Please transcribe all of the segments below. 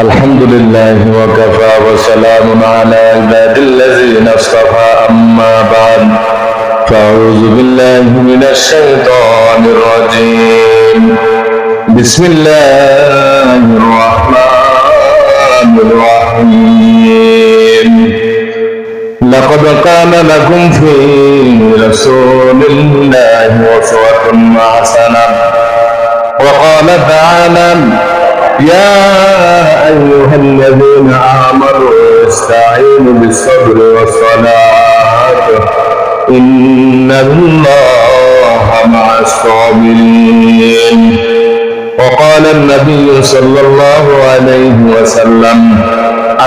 الحمد لله وكفى وسلام على عباد الذين اصطفى. أما بعد فأعوذ بالله من الشيطان الرجيم. بسم الله الرحمن الرحيم. لقد كان لكم في رسول الله أسوة حسنة. وقال تعالى يا أيها الذين آمنوا استعينوا بالصبر والصلاة. إن الله مع الصابرين. وقال النبي صلى الله عليه وسلم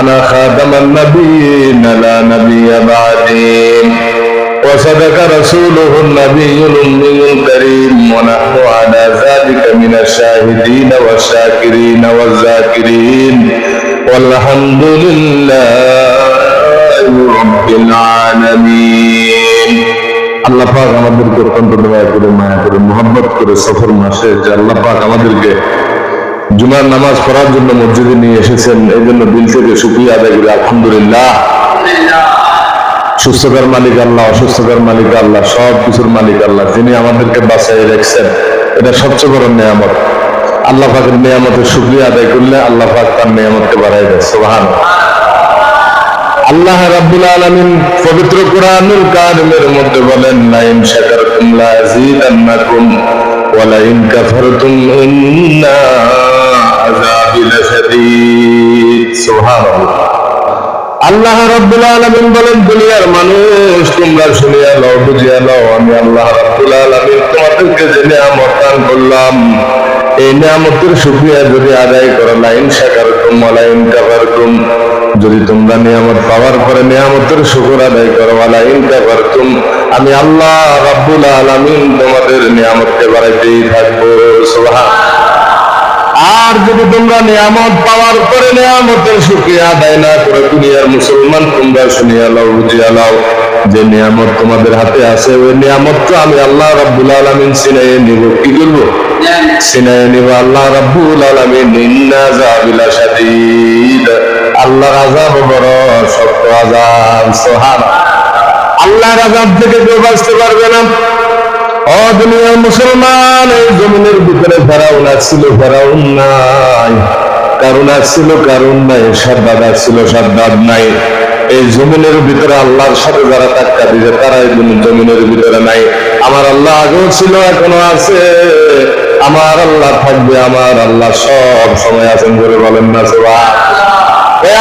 أنا خاتم النبيين لا نبي بعدي. وصدق رسوله النبي الأمي الكريم ونحن على ذلك من الشاهدين والشاكرين والذاكرين والحمد لله رب العالمين আল্লাহ পাক আমাদেরকে অত্যন্ত দয়া করে মায়া করে মোহাম্মত করে সফর মাসে যে আল্লাহ পাক আমাদেরকে জুমার নামাজ পড়ার জন্য মসজিদে নিয়ে এসেছেন এই জন্য দিল থেকে সুক্রিয়া আদায় করি আলহামদুলিল্লাহ সুস্থতার মালিক আল্লাহ অসুস্থতার মালিক আল্লাহ, সব কিছুর মালিক আল্লাহ, যিনি আমাদেরকে বাঁচাই রেখেছেন, এটা সবচেয়ে বড় নিয়ামত। আল্লাহ পাকের নিয়ামতের শুক্রিয়া আদায় করলে আল্লাহ পাক তার নিয়ামতকে বাড়াই দেয় সোহান আল্লাহ রাব্বুল আলামিন পবিত্র কোরআনুল কারিমের মধ্যে বলেন লাইন শাকারতুম লা আযীদান্নাকুম ওয়া লাইন কাফারতুম ইন্না আযাবি লাশাদীদ সুবহানাল্লাহ। আল্লাহ রাব্বুল আলামিন বলেন, দুনিয়ার মানুষ, তোমরা শুনিয়া লও, বুঝিয়া লও, আমি আল্লাহ রাব্বুল আলামিন তোমাদেরকে যে নিয়ামত দান করলাম, এই নিয়ামতের শুকরিয়া যদি আদায় করো, লাইন শাকারতুম ওয়া লাইন কাফারতুম। যদি তোমরা নিয়ামত পাওয়ার পরে নিয়ামতের শুকর আদায় করো লাইন কাফারতুম। আমি আল্লাহ রাব্বুল আলামিন তোমাদের নিয়ামতকে বাড়াইতেই থাকব। সুবহান আর যদি তোমরা নিয়ামত পাওয়ার পরে নিয়ামতের শুক্রিয়া আদায় না করে দুনিয়ার মুসলমান, তোমরা শুনিয়া লাও, বুঝিয়া লাও যে নিয়ামত তোমাদের হাতে আছে। ওই নিয়ামত তো আমি আল্লাহ রাব্বুল আলামিন সিনাইয়ে নিব। কি করব? সিনাইয়ে নিব আল্লাহ রাব্বুল আলামিন। ইন্না যাবিলা শাদীদ আল্লাহর আযাব বড় শক্ত আযাব সুবহান আল্লাহর আযাব থেকে কেউ বাঁচতে পারবে না। ও দুনিয়ার মুসলমান, এই জমিনের ভিতরে ফেরাউন ছিল ফেরাউন নাই। কারণ ছিল কারণ নাই সাদ্দাদ ছিল সাদ্দাদ নাই। এই জমিনের ভিতরে আল্লাহর সাথে যারা টাক্কা দিছে তারা এই জমিনের ভিতরে নাই। আমার আল্লাহ আগেও ছিল, এখনও আছে। আমার আল্লাহ থাকবে, আমার আল্লাহ সব সময় আছেন বলে বলেন না সেবা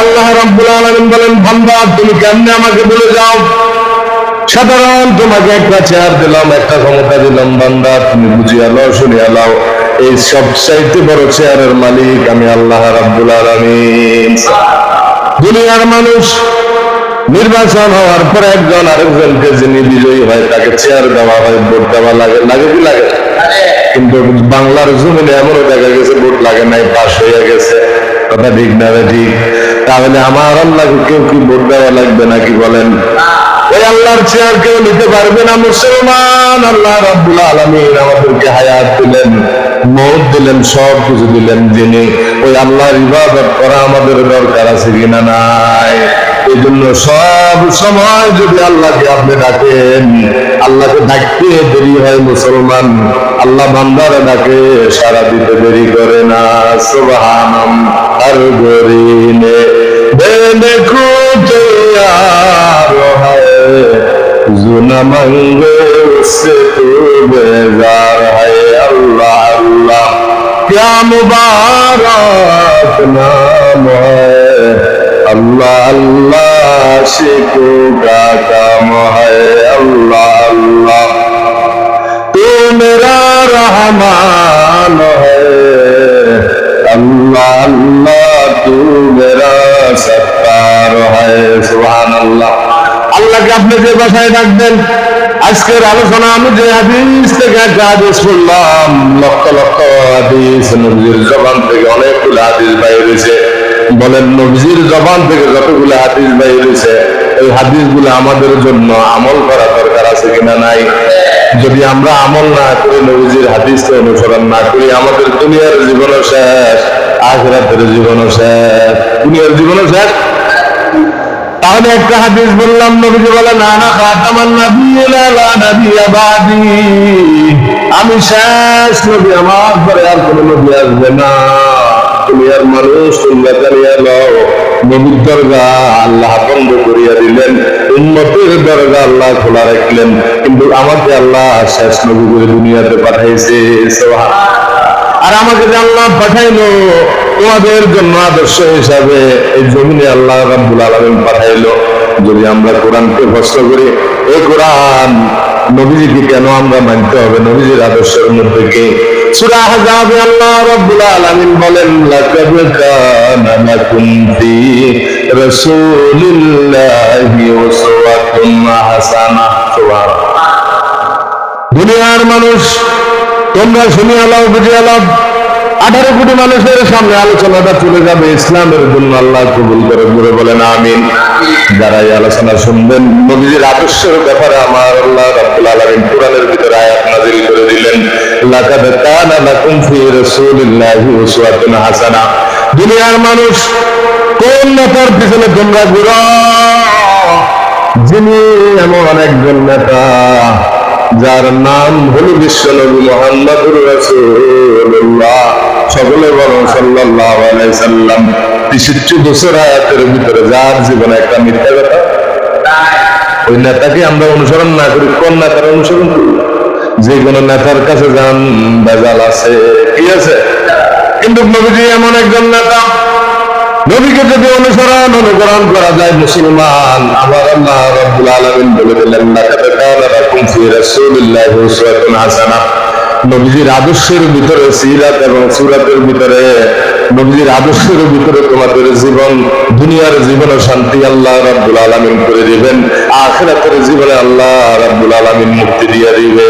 আল্লাহ রব্বুল আলামিন বলেন, বান্দা, তুমি কেমনে আমাকে বলে যাও? সাধারণ তোমাকে একটা চেয়ার দিলাম একটা ক্ষমতা দিলাম বান্দা তুমি বুঝিয়া লও শুনিয়া লও। এই সব চাইতে বড় চেয়ারের মালিক আমি আল্লাহ রাব্বুল আলামিন। দুনিয়ার মানুষ নির্বাচন হওয়ার পর একজন আরেকজনকে যিনি বিজয়ী হয় তাকে চেয়ার দেওয়া হয় ভোট দেওয়া লাগে লাগে কি লাগে? কিন্তু বাংলার জমিনে এমনও দেখা গেছে ভোট লাগে নাই পাশ হয়ে গেছে। কথা ঠিক না ঠিক? তাহলে আমার আল্লাহকে কেউ কি ভোট দেওয়া লাগবে নাকি বলেন? ওই আল্লাহর চেয়ার কেউ নিতে পারবে না, মুসলমান। আল্লাহ রাব্বুল আলমিন আমাদেরকে হায়াত দিলেন, মত দিলেন, সব কিছু দিলেন যিনি। ওই আল্লাহর ইবাদত করা আমাদের দরকার আছে কিনা নাই? এই জন্য সব সময় যদি আল্লাহকে আপনি ডাকেন আল্লাহকে ডাকতে দেরি হয় মুসলমান আল্লাহ বান্দারা ডাকে সারা দিতে দেরি করে না সুবহানাম আর গরিনে বেনে খুঁজে আর হয় जुना मंगे उससे तू बेजार है अल्लाह अल्लाह क्या मुबारक नाम है আল্লাহ আল্লাহ শিখু কাম হয় আল্লাহ আল্লাহ। তুমরা রহমান আল্লাহ আল্লাহ তুমরা সত্তার হে সুহান আল্লাহ আল্লাহকে আপনি যে বাসায় ডাকবেন, আজকের আলোচনা আমি যে হাদিস থেকে একটা হাদিস শুনলাম, লক্ষ লক্ষ হাদিস নবীর জবান থেকে অনেকগুলো হাদিস বাইরেছে বলেন, নবীজির জবান থেকে যতগুলো হাদিস বাইরেছে এই হাদিসগুলো আমাদের জন্য আমল করা দরকার আছে কিনা নাই? যদি আমরা আমল না করি, নবীজির হাদিসকে অনুসরণ না করি, আমাদের দুনিয়ার জীবনও শেষ, আখরাতের জীবনও শেষ। দুনিয়ার জীবনে শেষ? তাহলে একটা হাদিস বললাম, নবীজি বলে না না, খাতামান নাবিয়্যিনা লা নাবিয়্যা বাদি। আমি শেষ নবী, আমার পরে আর কোনো নবী আসবে না। মানুষ, তোমরা জানিয়ে নাও নবীর দরজা আল্লাহ বন্ধ করিয়া দিলেন দরজা আল্লাহ খোলা রাখলেন, কিন্তু আমাকে আল্লাহ শেষ নবী করে দুনিয়াতে পাঠাইছে আর আমাকে আল্লাহ পাঠাইলো, তোমাদের জন্য আদর্শ হিসাবে এই জমিনে আল্লাহ রাব্বুল পাঠাইলো। যদি আমরা কোরআনকে ভস্ত করি, এই কোরআন নবীজিকে কেন আমরা মানতে হবে? নবীজির আদর্শের মধ্যে কে? দুনিয়ার মানুষ, তোমরা শুনে আলাও বুঝে আঠারো কোটি মানুষের সামনে আলোচনাটা চলে যাবে। ইসলামের জন্য আল্লাহ কবুল করে বলে বলেন, আমিন। যারা এই আলোচনা শুনবেন, নবীজির আদর্শের ব্যাপারে আমার আল্লাহ রাব্বুল আলামিন কোরআনের ভিতরে আয়াত নাযিল করে দিলেন। লাকাদ কানা লাকুম ফি রাসূলিল্লাহি উসওয়াতুন হাসানা। দুনিয়ার মানুষ কোন নেতার পিছনে তোমরা ঘুরো? যিনি এমন একজন নেতা, যার নাম হলো বিশ্বনবী মোহাম্মদুর রাসূলুল্লাহ, সকলে বলো সাল্লাল্লাহু আলাইহি সাল্লাম। 63 বছর আয়াতের ভিতরে যার জীবনে একটা মিথ্যা কথা? ওই নেতাকে আমরা অনুসরণ না করি, কোন নেতার অনুসরণ করি? যে কোন নেতার কাছে যান, বেজাল আছে কি আছে? কিন্তু নবীজি এমন একজন নেতা, নবীকে যদি অনুসরণ, অনুকরণ করা যায় মুসলমান আমার আল্লাহ রাব্বুল আলামিন বলে দিলেন হাসানা। নবীজির আদর্শের ভিতরে সিরাত এবং সুরাতের ভিতরে, নবীজির আদর্শের ভিতরে তোমাদের জীবন, দুনিয়ার জীবনে শান্তি আল্লাহ রাব্বুল আলামিন করে দিবেন, আখিরাতের জীবনে আল্লাহ রাব্বুল আলামিন মুক্তি দিয়ে দিবে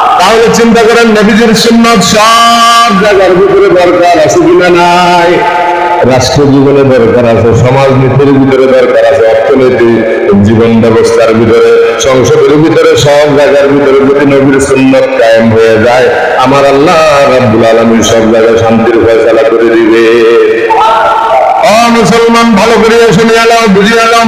তাহলে চিন্তা করেন, নবীজির সুন্নত সব জায়গার ভিতরে দরকার আছে কিনা নাই? রাষ্ট্র জীবনে দরকার আছে, সমাজ নীতির ভিতরে দরকার আছে, অর্থনীতি, জীবন ব্যবস্থার ভিতরে, সংসদের ভিতরে, সব জায়গার ভিতরে যদি নবীর সুন্নত কায়েম হয়ে যায়, আমার আল্লাহ রাব্বুল আলামিন সব জায়গায় শান্তির ফয়সালা করে দিবে। ও মুসলমান, ভালো করে শুনে এলাম বুঝে এলাম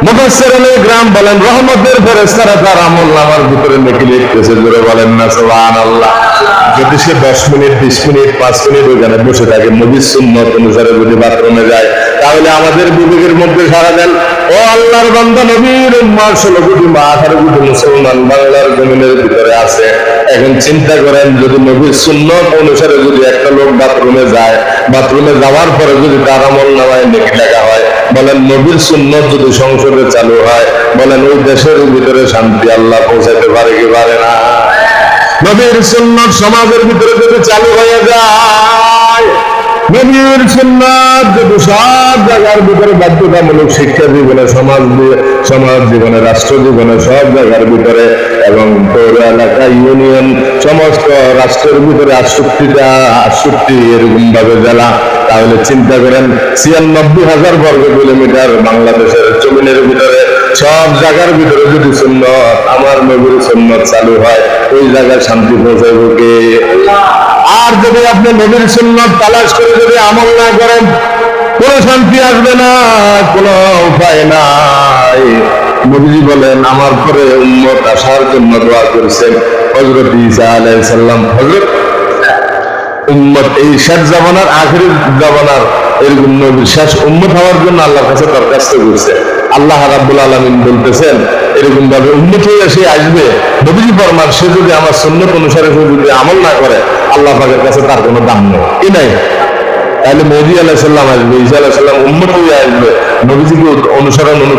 গ্রাম বলেন, রহমতের ফেরেশতারা তার আমল নামার ভিতরে নেকি লিখতেছে, জোরে বলেন না, সুবহানাল্লাহ। যদি সে দশ মিনিট, বিশ মিনিট, পাঁচ মিনিট ওখানে বসে থাকে, নবীর সুন্নত অনুসারে যদি বাথরুমে যায়, তাহলে আমাদের বিবেকের মধ্যে সারা দেন, ও আল্লাহর বান্দা, নবীর উম্মার ষোলো কোটি বা আঠারো কোটি মুসলমান বাংলার জমিনের ভিতরে আছে। এখন চিন্তা করেন, যদি নবীর সুন্নত অনুসারে যদি একটা লোক বাথরুমে যায়, বাথরুমে যাওয়ার পরে যদি তার আমল নামায় নেকি লেখা হয় বলেন, নবীর সুন্নত যদি সংসদে চালু হয়, বলেন, ওই দেশের ভিতরে শান্তি আল্লাহ পৌঁছাতে পারে কি পারে না? নবীর সুন্নত সমাজের ভিতরে যদি চালু হয়ে যায়, নবীর যদি সব জায়গার ভিতরে বাধ্যতামূলক শিক্ষা জীবনে, সমাজ সমাজ জীবনে, রাষ্ট্র জীবনে, সব জায়গার ভিতরে এবং পৌর এলাকা, ইউনিয়ন, সমস্ত রাষ্ট্রের ভিতরে আটষট্টিটা আটষট্টি এরকম ভাবে জেলা তাহলে চিন্তা করেন, ছিয়ানব্বই হাজার বর্গ কিলোমিটার বাংলাদেশের জমিনের ভিতরে, সব জায়গার ভিতরে যদি সুন্নত, আমার নবীর সুন্নত চালু হয়, ওই জায়গায় শান্তি পৌঁছাইব কে? আর যদি আপনি নবীর সুন্নত তালাশ করে যদি আমল না করেন, কোনো শান্তি আসবে না, কোনো উপায় নাই। নবীজি বলেন, আমার পরে উম্মত আসার জন্য দোয়া করেছেন হজরত ঈসা আলাইহিস সালাম। হজরত উম্মত, এই শেষ জামানার আখেরি জামানার এরকম শেষ উম্মত হওয়ার জন্য আল্লাহর কাছে দরখাস্ত করছে। আল্লাহ আলামিন বলতেছেন এরকম ভাবে উন্নত হয়ে সে আসবে। নবীজি সে যদি আমার সুন্নত অনুসারে সে যদি আমল না করে, আল্লাহ পাকের কাছে তার কোনো দাম নেই। কি নাই? তাহলে মেহদি আলাহ সাল্লাম আসবে, ঈসা আলাহ সাল্লাম উন্নত হয়ে আসবে। নবীজিকে অনুসরণ অনু